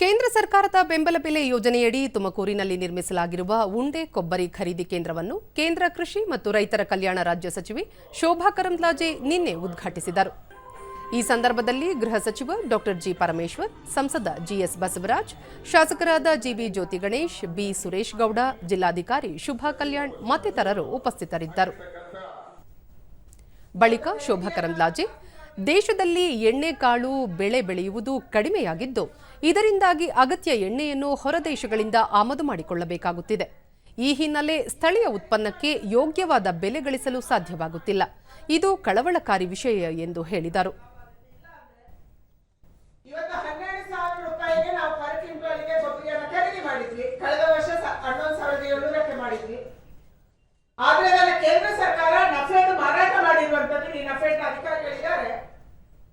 ಕೇಂದ್ರ ಸರ್ಕಾರದ ಬೆಂಬಲ ಬೆಲೆ ಯೋಜನೆಯಡಿ ತುಮಕೂರಿನಲ್ಲಿ ನಿರ್ಮಿಸಲಾಗಿರುವ ಉಂಡೆ ಕೊಬ್ಬರಿ ಖರೀದಿ ಕೇಂದ್ರವನ್ನು ಕೇಂದ್ರ ಕೃಷಿ ಮತ್ತು ರೈತರ ಕಲ್ಯಾಣ ರಾಜ್ಯ ಸಚಿವೆ ಶೋಭಾ ಕರಂದ್ಲಾಜೆ ನಿನ್ನೆ ಉದ್ಘಾಟಿಸಿದರು. ಈ ಸಂದರ್ಭದಲ್ಲಿ ಗೃಹ ಸಚಿವ ಡಾಕ್ಟರ್ ಜಿ ಪರಮೇಶ್ವರ್, ಸಂಸದ ಜಿಎಸ್ ಬಸವರಾಜ್, ಶಾಸಕರಾದ G B Jyothi Ganesh, B Suresh Gowda, ಜಿಲ್ಲಾಧಿಕಾರಿ ಶುಭಾ ಕಲ್ಯಾಣ್ ಮತ್ತಿತರರು ಉಪಸ್ಥಿತರಿದ್ದರು. ಬಳಿಕ ಶೋಭಾ ಕರಂದ್ಲಾಜೆ ದೇಶದಲ್ಲಿ ಎಣ್ಣೆಕಾಳು ಬೆಳೆ ಬೆಳೆಯುವುದು ಕಡಿಮೆಯಾಗಿದ್ದು, ಇದರಿಂದಾಗಿ ಅಗತ್ಯ ಎಣ್ಣೆಯನ್ನು ಹೊರದೇಶಗಳಿಂದ ಆಮದು ಮಾಡಿಕೊಳ್ಳಬೇಕಾಗುತ್ತಿದೆ. ಈ ಹಿನ್ನೆಲೆ ಸ್ಥಳೀಯ ಉತ್ಪನ್ನಕ್ಕೆ ಯೋಗ್ಯವಾದ ಬೆಲೆ ಗಳಿಸಲು ಸಾಧ್ಯವಾಗುತ್ತಿಲ್ಲ. ಇದು ಕಳವಳಕಾರಿ ವಿಷಯ ಎಂದು ಹೇಳಿದರು ಇವತ್ತು ಹನ್ನೆರಡು ಸಾವಿರ ರೂಪಾಯಿಗೆ ನಾವು ಪರ್ ಕ್ವಿಂಟಲ್ಗೆ ಕೊಬ್ಬರಿಯನ್ನು ಖರೀದಿ ಮಾಡಿದ್ವಿ ಕಳೆದ ವರ್ಷ ಸ- ಹನ್ನೊಂದು ಸಾವಿರದ ಏಳ್ನೂರಕ್ಕೆ ಮಾಡಿದ್ವಿ ಆದ್ರೆ ಅದನ್ನ ಕೇಂದ್ರ ಸರ್ಕಾರ ನಫೆಡ್ ಮಾರಾಟ ಮಾಡಿರುವಂತದ್ದು ಈ ನಫೆಡ್ ಅಧಿಕಾರಿಗಳಿದ್ದಾರೆ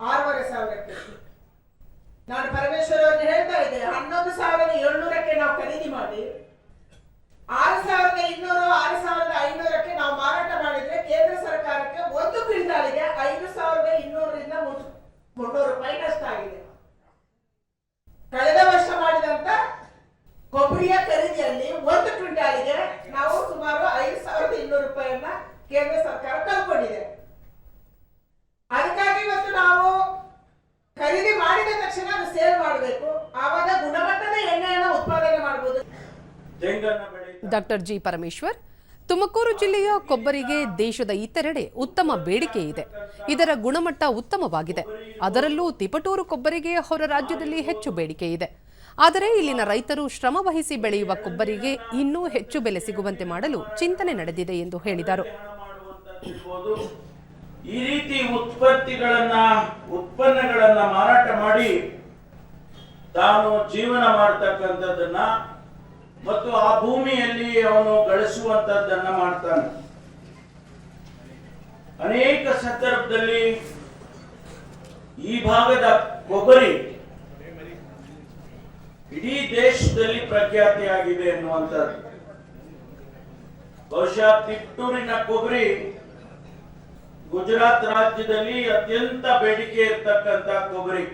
ಆರೂವರೆ ನಾನು ಪರಮೇಶ್ವರ್ ಅವ್ರಿಗೆ ಹೇಳ್ತಾ ಇದ್ದೆ ಹನ್ನೊಂದು ಸಾವಿರದ ಏಳ್ನೂರಕ್ಕೆ ನಾವು ಖರೀದಿ ಮಾಡಿ, ಆರು ಸಾವಿರದ ಇನ್ನೂರು, ಆರು ಸಾವಿರದ ಐನೂರಕ್ಕೆ ನಾವು ಮಾರಾಟ ಮಾಡಿದ್ರೆ ಕೇಂದ್ರ ಸರ್ಕಾರಕ್ಕೆ ಒಂದು ಕ್ವಿಂಟಾಲಿಗೆ ಐದು ಸಾವಿರದ ಇನ್ನೂರರಿಂದ ಮುನ್ನೂರು ರೂಪಾಯಿ ನಷ್ಟ ಆಗಿದೆ. ಕಳೆದ ವರ್ಷ ಮಾಡಿದಂತ ಕೊಬ್ಬರಿಯ ಖರೀದಿಯಲ್ಲಿ ಒಂದು ಕ್ವಿಂಟಾಲಿಗೆ ನಾವು ಸುಮಾರು ಐದು ಸಾವಿರದ ಇನ್ನೂರು ರೂಪಾಯಿಯನ್ನ ಕೇಂದ್ರ ಸರ್ಕಾರ ಡಾಕ್ಟರ್ ಜಿ ಪರಮೇಶ್ವರ್ ತುಮಕೂರು ಜಿಲ್ಲೆಯ ಕೊಬ್ಬರಿಗೆ ದೇಶದ ಇತರೆಡೆ ಉತ್ತಮ ಬೇಡಿಕೆ ಇದೆ. ಇದರ ಗುಣಮಟ್ಟ ಉತ್ತಮವಾಗಿದೆ. ಅದರಲ್ಲೂ ತಿಪಟೂರು ಕೊಬ್ಬರಿಗೆ ಹೊರ ರಾಜ್ಯದಲ್ಲಿ ಹೆಚ್ಚು ಬೇಡಿಕೆ ಇದೆ. ಆದರೆ ಇಲ್ಲಿನ ರೈತರು ಶ್ರಮ ವಹಿಸಿ ಬೆಳೆಯುವ ಕೊಬ್ಬರಿಗೆ ಇನ್ನೂ ಹೆಚ್ಚು ಬೆಲೆ ಸಿಗುವಂತೆ ಮಾಡಲು ಚಿಂತನೆ ನಡೆದಿದೆ ಎಂದು ಹೇಳಿದರು. ಈ ರೀತಿ ಉತ್ಪತ್ತಿಗಳನ್ನ ಉತ್ಪನ್ನಗಳನ್ನ ಮಾರಾಟ ಮಾಡಿ ತಾನು ಜೀವನ ಮಾಡ್ತಕ್ಕಂಥದ್ದನ್ನ ಮತ್ತು ಆ ಭೂಮಿಯಲ್ಲಿ ಅವನು ಗಳಿಸುವಂತದ್ದನ್ನ ಮಾಡ್ತಾನೆ. ಅನೇಕ ಸಂದರ್ಭದಲ್ಲಿ ಈ ಭಾಗದ ಕೊಬ್ಬರಿ ಇಡೀ ದೇಶದಲ್ಲಿ ಪ್ರಖ್ಯಾತಿಯಾಗಿದೆ ಎನ್ನುವಂಥದ್ದು. ಬಹುಶಃ ತಿಟ್ಟೂರಿನ ಕೊಬ್ಬರಿ ಗುಜರಾತ್ ರಾಜ್ಯದಲ್ಲಿ ಅತ್ಯಂತ ಬೇಡಿಕೆ ಇರತಕ್ಕಂತ ಕೊಬ್ಬರಿ.